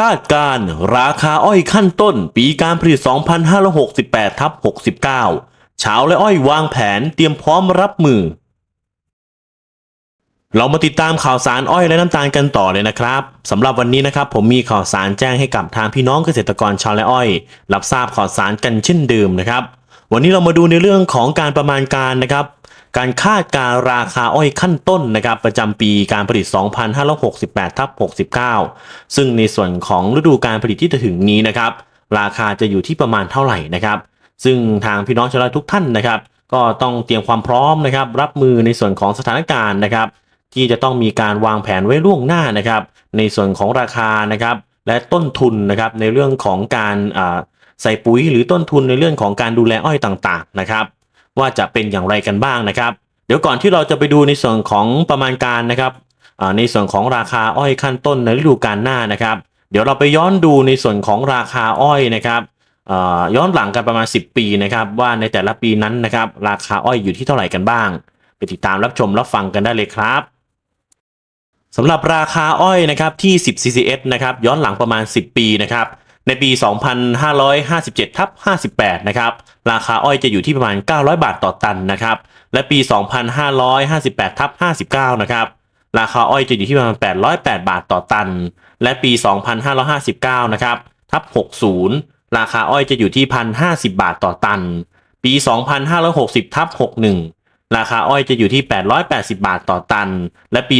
คาดการ์ราคาอ้อยขั้นต้น ปีการผลิต 2568ทับ69ชาวและอ้อยวางแผนเตรียมพร้อมรับมือ เรามาติดตามข่าวสารอ้อยและน้ำตาลกันต่อเลยนะครับสำหรับวันนี้นะครับผมมีข่าวสารแจ้งให้กับทางพี่น้องเกษตรกรชาวและอ้อย รับทราบข่าวสารกันเช่นเดิมนะครับ วันนี้เรามาดูในเรื่องของการประมาณการนะครับ การคาดการราคาอ้อยขั้นต้นนะครับประจำปีการผลิต 2568ทับ69 ซึ่งในส่วนของฤดูการผลิตที่จะถึงนี้นะครับ ราคาจะอยู่ที่ประมาณเท่าไหร่นะครับ ซึ่งทางพี่น้องชาวไร่ทุกท่านนะครับ ก็ต้องเตรียมความพร้อมนะครับ รับมือในส่วนของสถานการณ์นะครับ ที่จะต้องมีการวางแผนไว้ล่วงหน้านะครับ ในส่วนของราคานะครับและต้นทุนนะครับในเรื่องของการใส่ปุ๋ยหรือต้นทุนในเรื่องของการดูแลอ้อยต่างๆนะครับ ว่าจะเป็นอย่างไรกันบ้างนะครับ เดี๋ยวก่อนที่เราจะไปดูในส่วนของประมาณการนะครับในส่วนของราคาอ้อยขั้นต้นในฤดูกาลหน้านะครับ เดี๋ยวเราไปย้อนดูในส่วนของราคาอ้อยนะครับย้อนหลังกันประมาณ 10 ปีนะครับว่าในแต่ละปีนั้นนะครับราคาอ้อยอยู่ที่เท่าไหร่กันบ้าง ไปติดตามรับชมรับฟังกันได้เลยครับสำหรับราคาอ้อยนะครับที่ 10 CCS นะครับย้อนหลังประมาณ 10 ปีนะครับ ในปี 2557ทับ58 นะครับ ราคาอ้อยจะอยู่ที่ประมาณ 900 บาทต่อตันนะครับ และปี 2558ทับ59 นะครับ ราคาอ้อยจะอยู่ที่ประมาณ 808 บาทต่อตัน และปี 2559 นะครับทับ60 ราคาอ้อยจะอยู่ที่ 1,050 บาทต่อตัน ปี 2560ทับ61 ราคาอ้อยจะอยู่ที่ 880 บาทต่อตัน และปี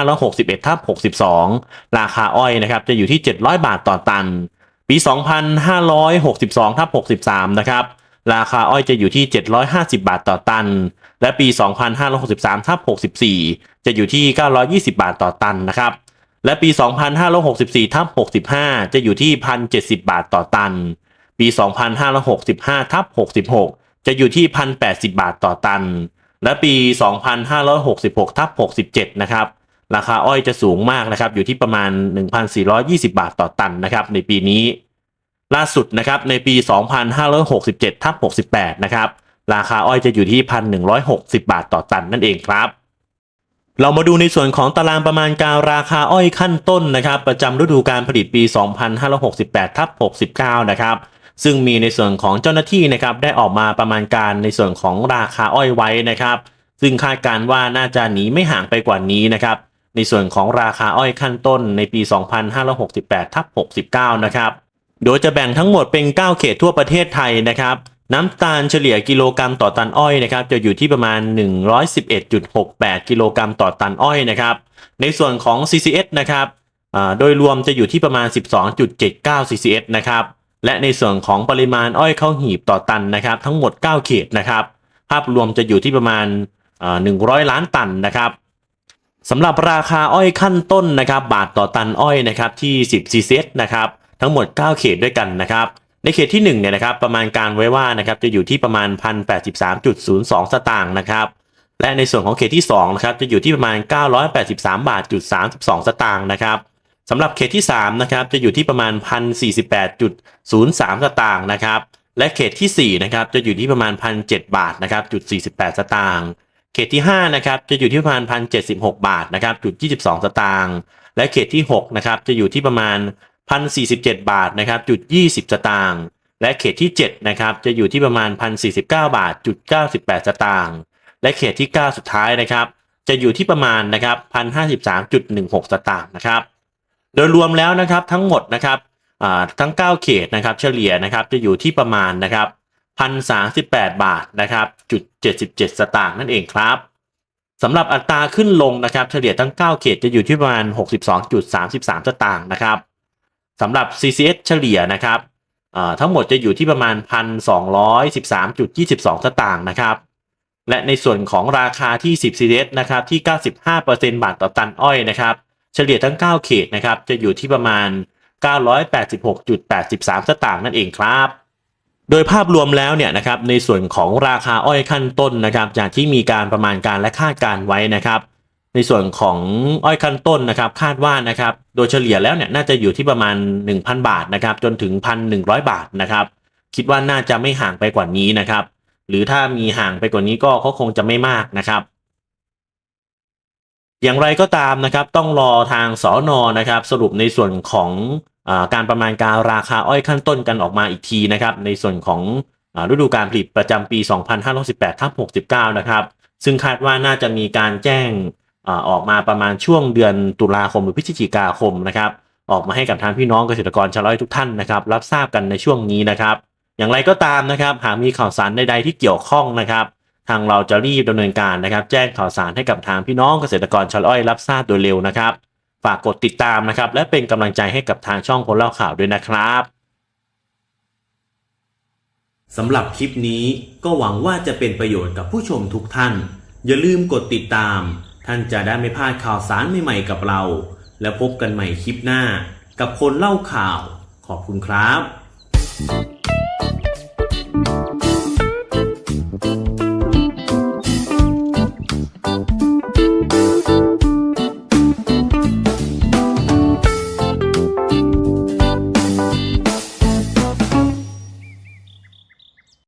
2561ทับ62 ราคาอ้อยนะครับจะอยู่ที่ 700 บาทต่อตัน ปี 2562ทับ63 นะครับ ราคาอ้อยจะอยู่ที่ 750 บาทต่อตัน และปี 2563ทับ64 จะอยู่ที่ 920 บาทต่อตันนะครับ และปี 2564ทับ65 จะอยู่ที่ 1,070 บาทต่อตัน ปี 2565ทับ66 จะอยู่ที่ 1,080 บาทต่อตัน และปี 2566ทับ67 นะครับ ราคาอ้อยจะสูงมากนะครับอยู่ที่ประมาณ 1,420 บาทต่อตันนะครับในปีนี้ ล่าสุดนะครับในปี 2567ทับ68 นะครับราคาอ้อยจะอยู่ที่ 1,160 บาทต่อตันนั่นเองครับ เรามาดูในส่วนของตารางประมาณการราคาอ้อยขั้นต้นนะครับ ประจำฤดูการผลิตปี 2568ทับ69 นะครับซึ่งมีในส่วนของเจ้าหน้าที่นะครับได้ออกมาประมาณการในส่วนของราคาอ้อยไว้นะครับ ซึ่งคาดการณ์ว่าน่าจะหนีไม่ห่างไปกว่านี้นะครับ ในส่วนของราคาอ้อยขั้นต้นในปี 2568ทับ69 นะครับ โดยจะแบ่งทั้งหมดเป็น 9 เขตทั่วประเทศไทยนะครับ น้ำตาลเฉลี่ยกิโลกรรัมต่อตันอ้อยนะครับ จะอยู่ที่ประมาณ 111.68 กิโลกรรัมต่อตันอ้อยนะครับ ในส่วนของ CCS นะครับโดยรวมจะอยู่ที่ประมาณ 12.79 CCS นะครับ และในส่วนของปริมาณอ้อยเข้าหีบต่อตันนะครับ ทั้งหมด 9 เขตนะครับ ภาพรวมจะอยู่ที่ประมาณ 100 ล้านตันนะครับ สำหรับราคาอ้อยขั้นต้นนะครับบาทต่อตันอ้อยนะครับที่ 10 CCS นะครับทั้งหมด 9 เขตด้วยกันนะครับในเขตที่1เนี่ยนะครับประมาณการไว้ว่านะครับจะอยู่ที่ประมาณ 1,083.02 สตางค์นะครับและในส่วนของเขตที่2นะครับจะอยู่ที่ประมาณ 983 บาทจุด32 สตางค์นะครับสำหรับเขตที่3นะครับจะอยู่ที่ประมาณ 1,048.03 สตางค์นะครับและเขตที่4นะครับจะอยู่ที่ประมาณ 1,007บาทนะครับจุด48 สตางค์ เขตที่ 5 นะครับ จะอยู่ที่ประมาณ 1,076 บาทนะครับจุด22 สตางค์ และเขตที่ 6 นะครับ จะอยู่ที่ประมาณ 1,047 บาทนะครับจุด20 สตางค์ และเขตที่ 7 นะครับ จะอยู่ที่ประมาณ 1,049 บาทจุด98 สตางค์ และเขตที่ 9 สุดท้ายนะครับ จะอยู่ที่ประมาณนะครับ 1,053.16 สตางค์นะครับ โดยรวมแล้วนะครับทั้งหมดนะครับทั้ง 9 เขตนะครับ เฉลี่ยนะครับ จะอยู่ที่ประมาณนะครับ 1,038 บาทนะครับจุด77 สตางค์นั่นเองครับสำหรับอัตราขึ้นลงนะครับเฉลี่ยทั้ง 9 เขตจะอยู่ที่ประมาณ 62.33 สตางค์นะครับสำหรับ CCS เฉลี่ยนะครับอ่าทั้งหมดจะอยู่ที่ประมาณ 1,213.22 สตางค์นะครับและในส่วนของราคาที่ 10 CCS นะครับที่ 95%บาทต่อตันอ้อยนะครับเฉลี่ยทั้ง 9 เขตนะครับจะอยู่ที่ประมาณ 986.83 สตางค์นั่นเองครับ โดยภาพรวมแล้วเนี่ยนะครับในส่วนของราคาอ้อยขั้นต้นนะครับ จากที่มีการประมาณการและคาดการไว้นะครับ ในส่วนของอ้อยขั้นต้นนะครับ คาดว่านะครับโดยเฉลี่ยแล้วเนี่ยน่าจะอยู่ที่ประมาณ 1,000 บาทนะครับ จนถึง 1,100 บาทนะครับ คิดว่าน่าจะไม่ห่างไปกว่านี้นะครับ หรือถ้ามีห่างไปกว่านี้ก็เขาคงจะไม่มากนะครับอย่างไรก็ตามนะครับต้องรอทางสอนอนะครับ สรุปในส่วนของ การประมาณการราคาอ้อยขั้นต้นกันออกมาอีกทีนะครับ ในส่วนของฤดูการผลิตประจำปี 2518ทับ69 นะครับ ซึ่งคาดว่าน่าจะมีการแจ้งออกมาประมาณช่วงเดือนตุลาคมหรือพฤศจิกาคมนะครับ ออกมาให้กับทางพี่น้องเกษตรกรชาวไร่ทุกท่านนะครับ รับทราบกันในช่วงนี้นะครับ อย่างไรก็ตามนะครับ หากมีข่าวสารใดๆที่เกี่ยวข้องนะครับ ทางเราจะรีบดำเนินการนะครับ แจ้งข่าวสารให้กับทางพี่น้องเกษตรกรชาวอ้อยรับทราบโดยเร็วนะครับ ฝากกดติดตามนะครับ และเป็นกำลังใจให้กับทางช่องคนเล่าข่าวด้วยนะครับสำหรับคลิปนี้ก็หวังว่าจะเป็นประโยชน์กับผู้ชมทุกท่าน อย่าลืมกดติดตาม ท่านจะได้ไม่พลาดข่าวสารใหม่ๆกับเรา แล้วพบกันใหม่คลิปหน้า กับคนเล่าข่าว ขอบคุณครับ